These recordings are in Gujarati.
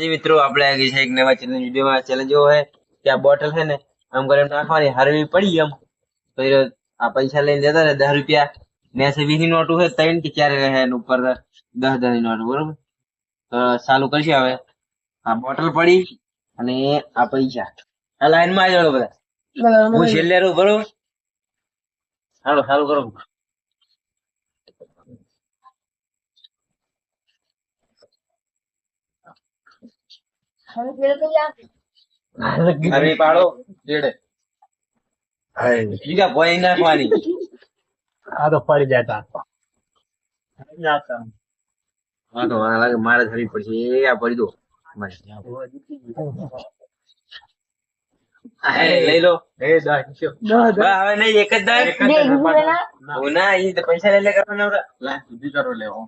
જી મિત્રો આપણે આવી છે એક નવા ચેલેન્જ વિડીયોમાં ચેલેન્જ એવો હોય કે આ બોટલ છે ને આમ કરીને નાખવાની હરવી પડી એમ. તો આ પૈસા લઈને જતા ને દસ રૂપિયા. ને એસે વીસની નોટું હોય ત્રણ કે ચાર રહે એના ઉપર દસ દસની નોટ બરોબર? તો ચાલુ કરશે હવે. આ બોટલ પડી અને આ પૈસા. આ લાઈનમાં આવી જાવ બધા. હું છેલ્લે રહું બરોબર? હાલો ચાલુ કરો. હરવી પાડો જેડે. બીજા ભોય નાખવાની. આ તો પડી જતા હા તો મને લાગે મારે ધરવી પડશે. એ આ પડી દો. લઈ લો. એ દસ હવે નહીં એક જ દસ ના ઈ પૈસા લઈ લે કરવાના નવરા. સુધી કરો લેવો.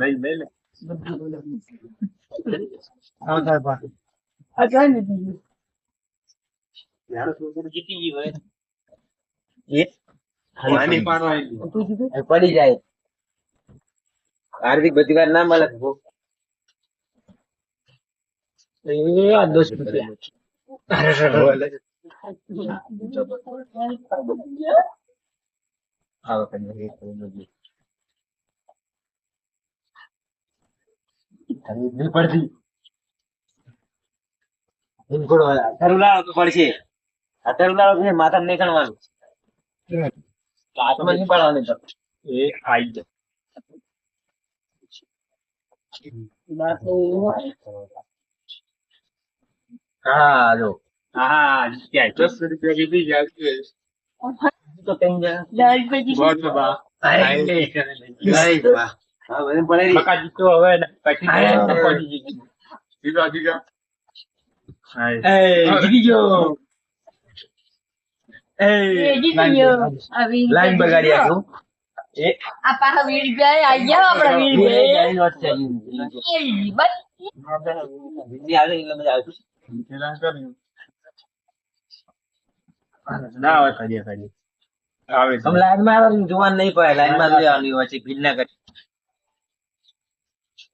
લઈ લઈ લે. પડી જાય હાર્દિક બધી વાર ના મળે દસ રૂપિયા આ નહીં પડતી. અત્યારે લાવો તો પડશે. અત્યારે લાવો તો માથા નહીં ખણવાનું હાથમાં નહીં પાડવાની એ આઈ જાય હા જો. હા ક્યાંય. દસ રૂપિયા કીધી જાય તો કઈ જાય. હા બધે પડેલી બકા જીતો હવે ને પછી જીતી જીતો જીતો એ જીતી ગયો એ લાઈન બગાડી આખું એ લાઈન વાત છે જીતી આવે એટલે મજા આવશે ના આવે કરીએ કરીએ આવે આમ લાઈનમાં આવે ને જોવાનું નહીં પડે લાઈનમાં લેવાની હોય છે ભીડ ના કરી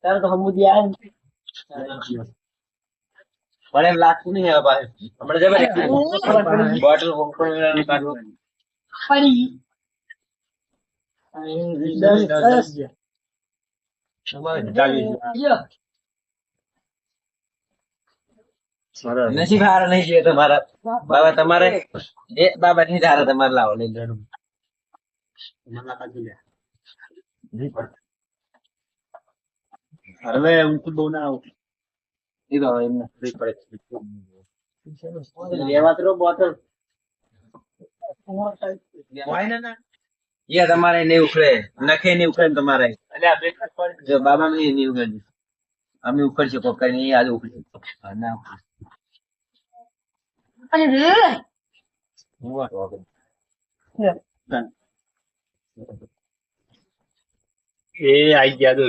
તારે તો સમુદ્ર આવે ને. પણ એમ લાગતું નહીં હવે હમણાં જબર બોટલ ઓપન નસીબ હારા નહીં છે તમારા બાબા તમારે એ બાબા નહીં હારો તમારે લાવો લઈ લો હવે હું તો બહુ ના આવું એ તો એમને free પડે લેવા તો બોટલ એ તમારે નહીં ઉખડે નખે નહીં ઉખડે ને તમારે જો બાબા ને નહીં ઉખડે અમે ઉખડશે કોક કરીને એ આજે ઉખડે ના ઉખડે. એ આઈ ગયા તો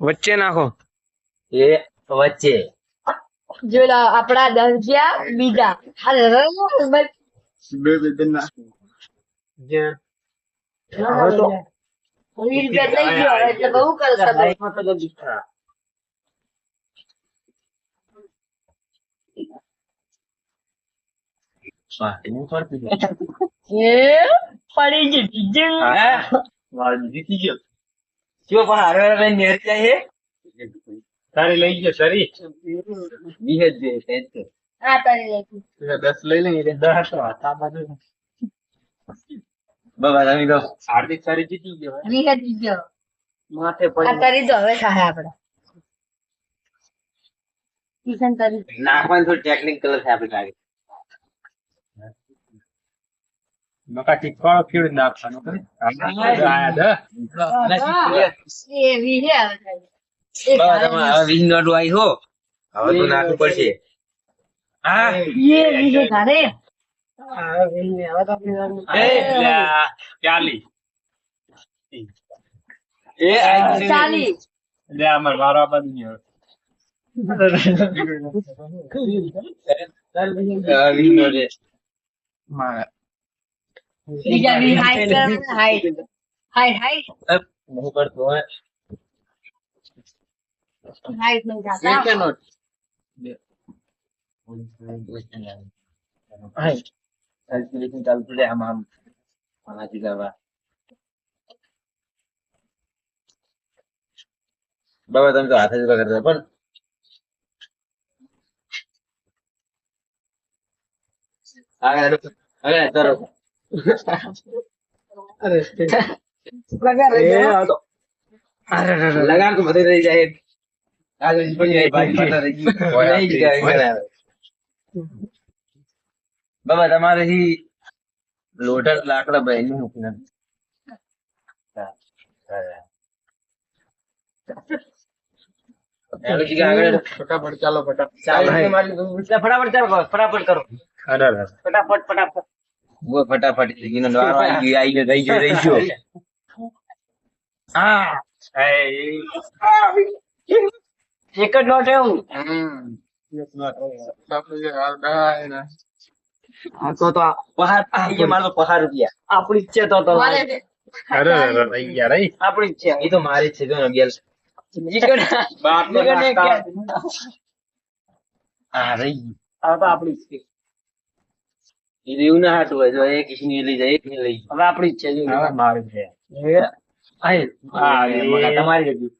વચ્ચે નાખો. એ વચ્ચે. જો આપડા દરજ્યા બીજા. અરે બસ બે બે દિન નાખો. હવે તો વીસ રૂપિયા થઈ ગયો હવે એટલે બહુ કરો તમે. હા, કરતી છે. એ પડી જતી જંગ. હા? જીતી ગયો જો પણ હારે હારે નેર જાય છે તારે લઈ ગયો સરી વીસ જ છે. આ તારી લેતી. દસ લઈ લઈ એટલે દસ તો હતા બાજુ બાબા તમે તો હાર્દિક સારી જીતી ગયો વીસ જ જીત્યો. માથે આ પડી તારી તો હવે થાય તારી નાખવાની થોડી ટેકનિક કલર છે આપણે લાગે નાખવાનો આયા દે એ વીસ હે હવે થાય. એ બાબા તમે હવે વીસ નોટ આવી હો હવે તો નાખવું પડશે હા એ હે તારે ચાલી એ ચાલી લે અમાર વારો આ બાજુ નહીં નોટ બીજાની હાઈટ કરે ને, હાઈટ હાઈટ હાઈટ અબ નહીં પડતું હવે હાઈટ નહીં થતા કેલ્ક્યુલેશન ચાલતું રહે આમ આમ આનાથી કરવા કરતા પણ આગળ આગળ તરો લગાડ તો બધે રહી જાય આગળ પડી જાય ભાઈ પાટા રહી ગયું નહીં જ બાબા તમારે હી લોઢર લાકડા ભાઈ નહીં મૂકીને હા, હા. ચાલો જી આગળ ફટાફટ ચાલો ફટાફટ ચાલો ફટાફટ ચાલો ફટાફટ કરો ફટાફટ ફટાફટ. ઓ ફટાફટ જિંદગીનો નવારો આવી ગયો આવી ગયો રહી ગયો રહી ગયો. હા એક જ નોટ એવું? આપણી ગયા આપણી છે. એ તો મારી જ છે જો ને બેલ બાપ તો આપણી એવું ના હતું હોય જો એક ઈસની લઈ જાય એક ને લઈ હવે આપણી જ છે હવે મારું છે. તમારી હતી.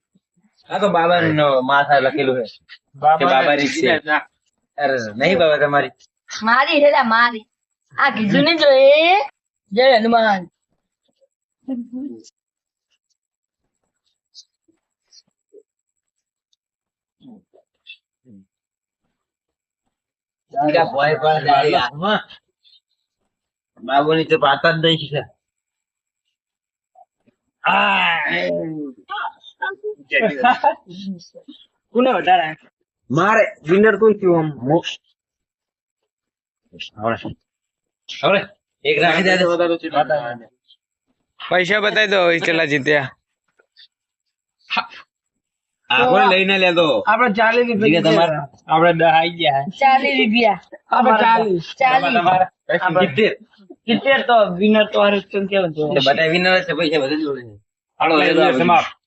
હા તો બાબા નો માથા લખેલું છે. કે બાબા રી છે. અરે નહીં બાબા તમારી. મારી છે મારી. આ કીધું ને જો એ જય હનુમાન. ભોય પણ બાબુની તો પાતા જ નહીં છે. કોને વધારે? મારે વિનર કોણ થયું આમ? મોક્ષ પૈસા બતાવી દો કેટલા જીત્યા. આપણે લઈને લેતો આપણે ચાલીસ રૂપિયા તમારા? આપણે ગયા. ચાલીસ રૂપિયા. આપણે ચાલીસ. ચાલીસ. સિત્તેર. તો વિનર તો હારે કેમ કેવું બધા વિનર છે પૈસા બધા જોડે છે. હાલો. સમાપ્ત.